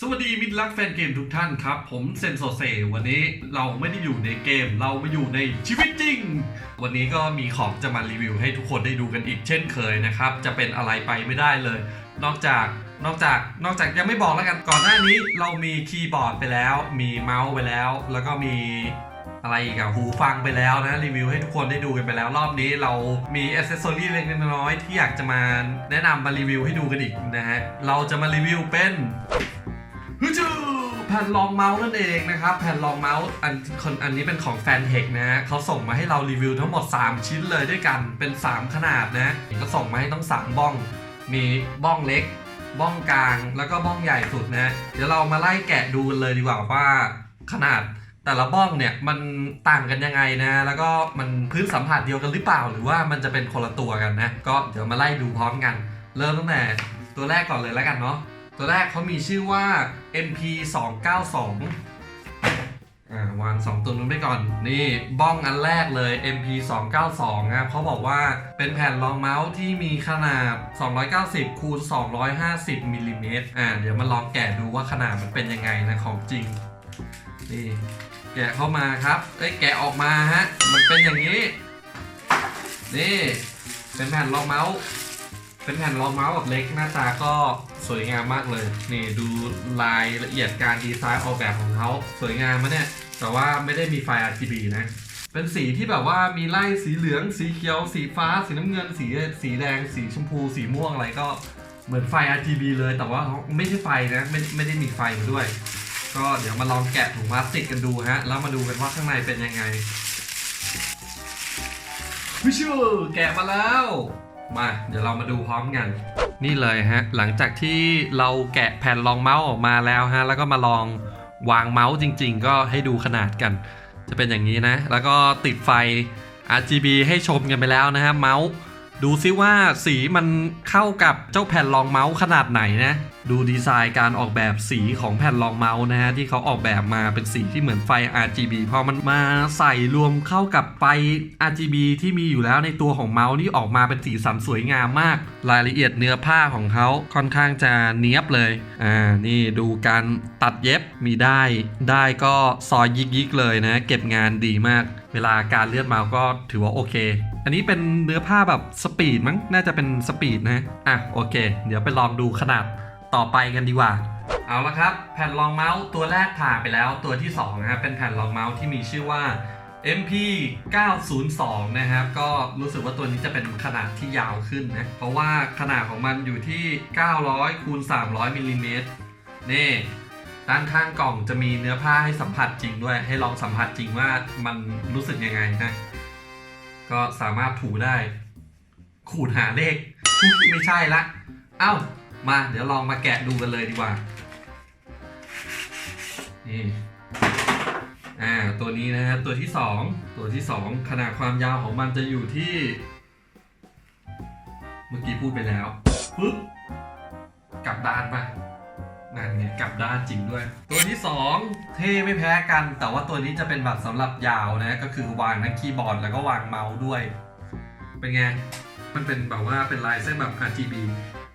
สวัสดีมิตรรักแฟนเกมทุกท่านครับ ผมเซนโซเซวันนี้เราไม่ได้อยู่ในเกมเรามาอยู่ในชีวิตจริง วันนี้ก็มีของจะมารีวิวให้ทุกคนได้ดูกันอีกเช่นเคยนะครับ จะเป็นอะไรไปไม่ได้เลย นอกจากนอกจากนอกจากยังไม่บอกแล้วกันก่อนหน้านี้เรามีคีย์บอร์ดไปแล้ว มีเมาส์ไปแล้ว แล้วก็มีอะไรอีกอะหูฟังไปแล้วนะ รีวิวให้ทุกคนได้ดูกันไปแล้ว รอบนี้เรามีอ c เซสซอรี่เล็กน้อยที่อยากจะมาแนะนำมารีวิวให้ดูกันอีกนะฮะเราจะมารีวิวเป็น ฮึจือแผ่นรองเมาส์นั่นเองนะครับ แผ่นรองเมาส์อันคนอันนี้เป็นของแฟนเทคนะฮะเขาส่งมาให้เรารีวิวทั้งหมด 3 ชิ้นเลยด้วยกันเป็น 3 ขนาดนะก็ส่งมาให้ต้อง 3 บ้อง มีบ้องเล็ก บ้องกลางแล้วก็บ้องใหญ่สุดนะ เดี๋ยวเรามาไล่แกะดูเลยดีกว่าว่าขนาดแต่ละบ้องเนี่ยมันต่างกันยังไงนะ แล้วก็มันพื้นสัมผัสเดียวกันหรือเปล่า หรือว่ามันจะเป็นคนละตัวกันนะ ก็เดี๋ยวมาไล่ดูพร้อมกัน เริ่มตั้งแต่ตัวแรกก่อนเลยแล้วกันเนาะ ตัวแรกเขามีชื่อว่า MP 2 9 2อ่าวาง2ตัวนู้นไปก่อน นี่บ้องอันแรกเลย MP 2 9 2นะครับเขาบอกว่าเป็นแผ่นรองเมาส์ที่มีขนาด 290คูณ250มิลลิเมตรอ่าเดี๋ยวมาลองแกะดูว่าขนาดมันเป็นยังไงนะของจริง นี่แกะเข้ามาครับ เอ้ยแกะออกมาฮะ มันเป็นอย่างนี้ นี่ เป็นแผ่นรองเมาส์ เป็นแผ่นรองเมาส์แบบเล็กหน้าตาก็สวยงามมากเลย นี่ดูลายละเอียดการดีไซน์ออกแบบของเขาสวยงามมะเนี่ย แต่ว่าไม่ได้มีไฟ RGB นะ เป็นสีที่แบบว่ามีไล่สีเหลือง สีเขียว สีฟ้า สีน้ำเงิน สีสีแดง สีชมพู สีม่วงอะไรก็เหมือนไฟ RGB เลย แต่ว่าเขาไม่ใช่ไฟนะ ไม่ไม่ได้มีไฟมาด้วย ก็เดี๋ยวมาลองแกะถุงพลาสติกกันดูฮะ แล้วมาดูกันว่าข้างในเป็นยังไงวิชูแกะมาแล้ว มาเดี๋ยวเรามาดูพร้อมกัน นี่เลยฮะ หลังจากที่เราแกะแผ่นรองเมาส์ออกมาแล้วฮะ แล้วก็มาลองวางเมาส์จริง ๆ ก็ให้ดูขนาดกัน จะเป็นอย่างนี้นะ แล้วก็ติดไฟ RGB ให้ชมกันไปแล้วนะฮะเมาส์ดูซิว่าสีมันเข้ากับเจ้าแผ่นรองเมาส์ขนาดไหนนะ ดูดีไซน์การออกแบบสีของแผ่นรองเมาส์นะฮะที่เขาออกแบบมาเป็นสีที่เหมือนไฟ RGB พอมันมาใส่รวมเข้ากับไฟ RGB ที่มีอยู่แล้วในตัวของเมาส์นี่ออกมาเป็นสีสันสวยงามมาก รายละเอียดเนื้อผ้าของเขาค่อนข้างจะเนี้ยบเลยอ่านี่ดูการตัดเย็บมีได้ได้ก็ซอยยิกๆเลยนะ เก็บงานดีมากเวลาการเลือดเมาส์ก็ถือว่าโอเค อันนี้เป็นเนื้อผ้าแบบสปีดมั้ง น่าจะเป็นสปีดนะ อะโอเค เดี๋ยวไปลองดูขนาด ต่อไปกันดีกว่า เอาละครับ แผ่นรองเมาส์ตัวแรกผ่านไปแล้วตัวที่2นะครับเป็นแผ่นรองเมาส์ที่มีชื่อว่า MP 902นะครับ ก็รู้สึกว่าตัวนี้จะเป็นขนาดที่ยาวขึ้นนะ เพราะว่าขนาดของมันอยู่ที่ 900คูณ300มิลลิเมตรนี่ด้านข้างกล่องจะมีเนื้อผ้าให้สัมผัสจริงด้วย ให้ลองสัมผัสจริงว่ามันรู้สึกยังไงนะ ก็สามารถถูได้ ขูดหาเลข ไม่ใช่ละ เอ้า มาเดี๋ยวลองมาแกะดูกันเลยดีกว่า นี่ อ่า ตัวนี้นะฮะ ตัวที่สอง ตัวที่สองขนาดความยาวของมันจะอยู่ที่ เมื่อกี้พูดไปแล้ว ปึ๊บ กลับด้านปะนั่นไงกลับด้านจริงด้วย ตัวที่สองเท่ไม่แพ้กัน แต่ว่าตัวนี้จะเป็นแบบสำหรับยาวนะ ก็คือวางทั้งคีย์บอร์ดแล้วก็วางเมาส์ด้วย เป็นไง มันเป็นแบบว่าเป็นลายเส้นแบบ RGB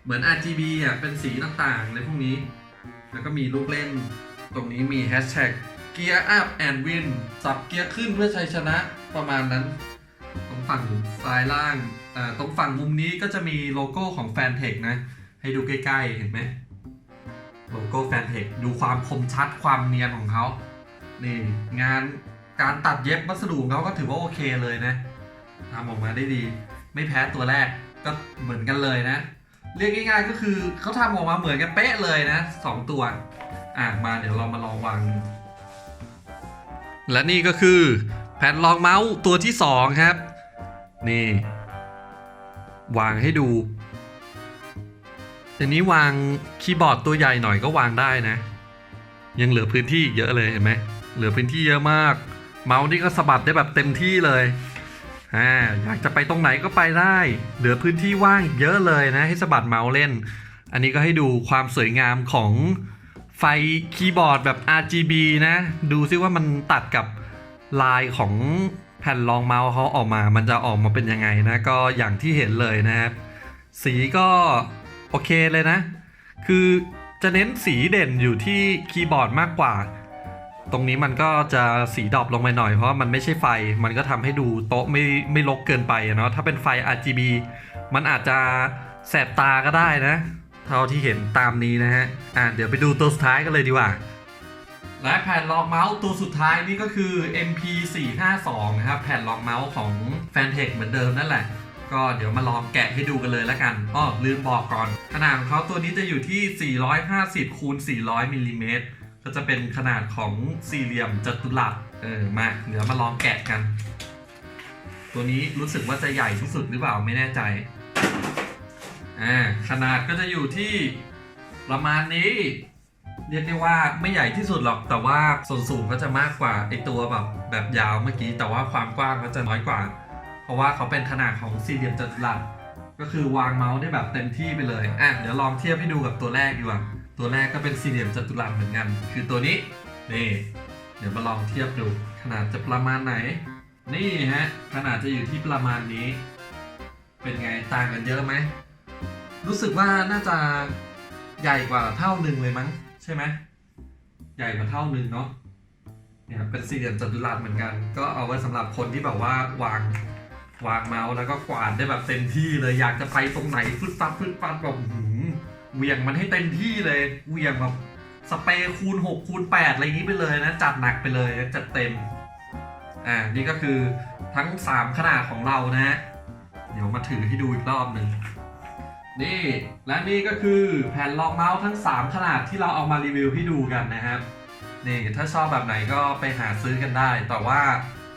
เหมือน RGB อะเป็นสีต่างๆเลยพวกนี้ แล้วก็มีลูกเล่น ตรงนี้มี Hashtag Gear Up and Win สับเกียร์ขึ้นเพื่อชัยชนะประมาณนั้น ตรงฝั่งซ้ายล่างอ่าตรงฝั่งมุมนี้ก็จะมีโลโก้ของ Fantech นะ ให้ดูใกล้ๆ เห็นไหมโลโก้ Fantech ดูความคมชัดความเนียนของเขา นี่งานการตัดเย็บวัสดุของเขาก็ถือว่าโอเคเลยนะทำออกมาได้ดี ไม่แพ้ตัวแรกก็เหมือนกันเลยนะ เรียกง่ายๆก็คือเขาทำออกมาเหมือนกันเป๊ะเลยนะสองตัว อะมาเดี๋ยวเรามาลองวางและนี่ก็คือแผ่นรองเมาส์ตัวที่ 2 ครับ นี่ วางให้ดูทีนี้วางคีย์บอร์ดตัวใหญ่หน่อยก็วางได้นะ ยังเหลือพื้นที่เยอะเลยเห็นไหมเหลือพื้นที่เยอะมาก เมาส์นี่ก็สะบัดได้แบบเต็มที่เลย อ่าอยากจะไปตรงไหนก็ไปได้ เหลือพื้นที่ว่างเยอะเลยนะ ให้สะบัดเมาส์เล่น อันนี้ก็ให้ดูความสวยงามของไฟคีย์บอร์ดแบบ RGB นะ ดูซิว่ามันตัดกับลายของแผ่นรองเมาส์เขาออกมา มันจะออกมาเป็นยังไงนะ ก็อย่างที่เห็นเลยนะครับ สีก็โอเคเลยนะ คือจะเน้นสีเด่นอยู่ที่คีย์บอร์ดมากกว่า ตรงนี้มันก็จะสีดรอปลงไปหน่อยเพราะมันไม่ใช่ไฟ มันก็ทำให้ดูโต๊ะไม่ไม่รกเกินไปอะเนาะถ้าเป็นไฟ RGB มันอาจจะแสบตาก็ได้นะ เท่าที่เห็นตามนี้นะฮะอะเดี๋ยวไปดูตัวสุดท้ายกันเลยดีกว่าและแผ่นรองเมาส์ตัวสุดท้ายนี่ก็คือ MP452 นะครับแผ่นรองเมาส์ของ Fantech เหมือนเดิมนั่นแหละ ก็เดี๋ยวมาลองแกะให้ดูกันเลยแล้วกันอ้อลืมบอกก่อน ขนาดของเขาตัวนี้จะอยู่ที่ 450คูณ400มิลลิเมตร ก็จะเป็นขนาดของสี่เหลี่ยมจัตุรัสเออมาเดี๋ยวมาลองแกะกัน ตัวนี้รู้สึกว่าจะใหญ่ที่สุดหรือเปล่าไม่แน่ใจอ่าขนาดก็จะอยู่ที่ประมาณนี้ เรียกได้ว่าไม่ใหญ่ที่สุดหรอกแต่ว่าส่วนสูงก็จะมากกว่าไอตัวแบบแบบยาวเมื่อกี้ แต่ว่าความกว้างก็จะน้อยกว่า เพราะว่าเขาเป็นขนาดของสี่เหลี่ยมจัตุรัสก็คือวางเมาส์ได้แบบเต็มที่ไปเลยอะเดี๋ยวลองเทียบให้ดูกับตัวแรกดีกว่า ตัวแรกก็เป็นสี่เหลี่ยมจัตุรัสเหมือนกัน คือตัวนี้ นี่ เดี๋ยวมาลองเทียบดู ขนาดจะประมาณไหน นี่ฮะ ขนาดจะอยู่ที่ประมาณนี้ เป็นไงต่างกันเยอะไหม รู้สึกว่าน่าจะใหญ่กว่าเท่าหนึ่งเลยมั้ง ใช่ไหม ใหญ่กว่าเท่าหนึ่งเนาะเนี่ยเป็นสี่เหลี่ยมจัตุรัสเหมือนกัน ก็เอาไว้สำหรับคนที่แบบว่าวางวางเมาส์แล้วก็กวาดได้แบบเต็มที่เลยอยากจะไปตรงไหนฟึดฟัดฟึดฟัดแบบหือ เหวี่ยงมันให้เต็มที่เลยเหวี่ยงแบบสเปรคูณ6คูณ8อะไรอย่างนี้ไปเลยนะ จัดหนักไปเลยจัดเต็ม อ่า นี่ก็คือทั้ง 3 ขนาดของเรานะฮะเดี๋ยวมาถือให้ดูอีกรอบหนึ่งนี่ และนี่ก็คือแผ่นรองเมาส์ทั้ง 3 ขนาดที่เราเอามารีวิวให้ดูกันนะครับ นี่ ถ้าชอบแบบไหนก็ไปหาซื้อกันได้ แต่ว่า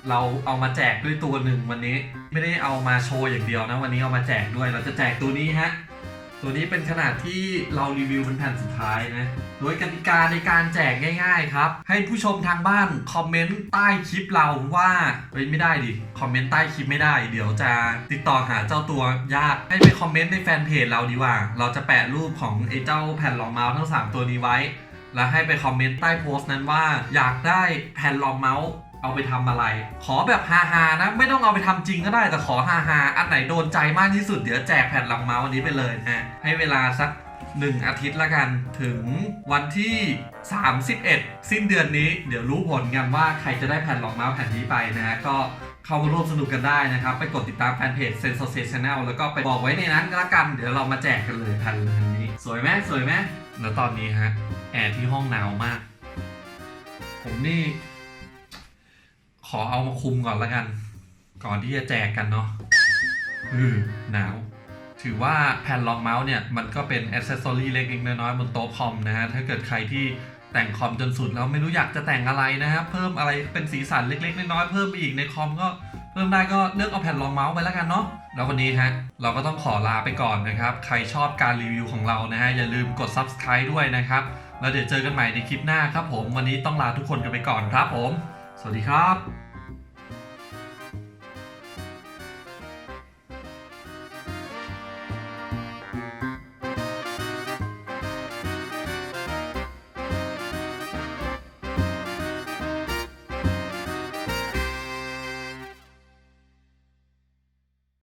เราเอามาแจกด้วยตัวหนึ่งวันนี้ ไม่ได้เอามาโชว์อย่างเดียวนะ วันนี้เอามาแจกด้วย เราจะแจกตัวนี้ฮะ ตัวนี้เป็นขนาดที่เรารีวิวเป็นแผ่นสุดท้ายนะ โดยกติกาในการแจกง่าย ๆ ครับ ให้ผู้ชมทางบ้านคอมเมนต์ใต้คลิปเราว่าเฮ้ยไม่ได้ดิ คอมเมนต์ใต้คลิปไม่ได้ เดี๋ยวจะติดต่อหาเจ้าตัวยาก ให้ไปคอมเมนต์ในแฟนเพจเราดีกว่า เราจะแปะรูปของไอ้เจ้าแผ่นรองเมาส์ทั้ง 3 ตัวนี้ไว้ แล้วให้ไปคอมเมนต์ใต้โพสต์นั้นว่า อยากได้แผ่นรองเมาส์ เอาไปทำอะไร ขอแบบฮาๆนะ ไม่ต้องเอาไปทำจริงก็ได้แต่ขอฮาๆอันไหนโดนใจมากที่สุดเดี๋ยวแจกแผ่นรองเมาส์อันนี้ไปเลยนะให้เวลาสัก1อาทิตย์ละกันถึงวันที่ 31 สิ้นเดือนนี้ เดี๋ยวรู้ผลกันว่าใครจะได้แผ่นรองเมาส์แผ่นนี้ไปนะฮะก็เข้ามาร่วมสนุกกันได้นะครับ ไปกดติดตามแฟนเพจ Sensation Channel แล้วก็ไปบอกไว้ในนั้นแล้วกัน เดี๋ยวเรามาแจกกันเลยแผ่นนี้ สวยไหมสวยไหมแล้วตอนนี้ฮะแอร์ที่ห้องหนาวมาก ผมนี่ อเอามาคุมก่อนละกัน ก่อนที่จะแจกกันเนาะอือหนาว ถือว่าแผ่นรองเมาส์เนี่ย มันก็เป็นอ c เซสซอรีเล็กๆน้อยๆบนโต๊ะคอมนะฮะ ถ้าเกิดใครที่แต่งคอมจนสุดแล้วไม่รู้อยากจะแต่งอะไรนะครับเพิ่มอะไรเป็นสีสันเล็กๆน้อยๆเพิ่มไปอีกในคอมก็เพิ่มได้ก็เลือกเอาแผ่นรองเมาส์ไปแล้วกันเนาะ แล้ววันนี้ฮะเราก็ต้องขอลาไปก่อนนะครับ ใครชอบการรีวิวของเรานะฮะ อย่าลืมกด subscribe ด้วยนะครับ แล้วเดี๋ยวเจอกันใหม่ในคลิปหน้าครับผม วันนี้ต้องลาทุกคนกันไปก่อนครับผม สวัสดีครับ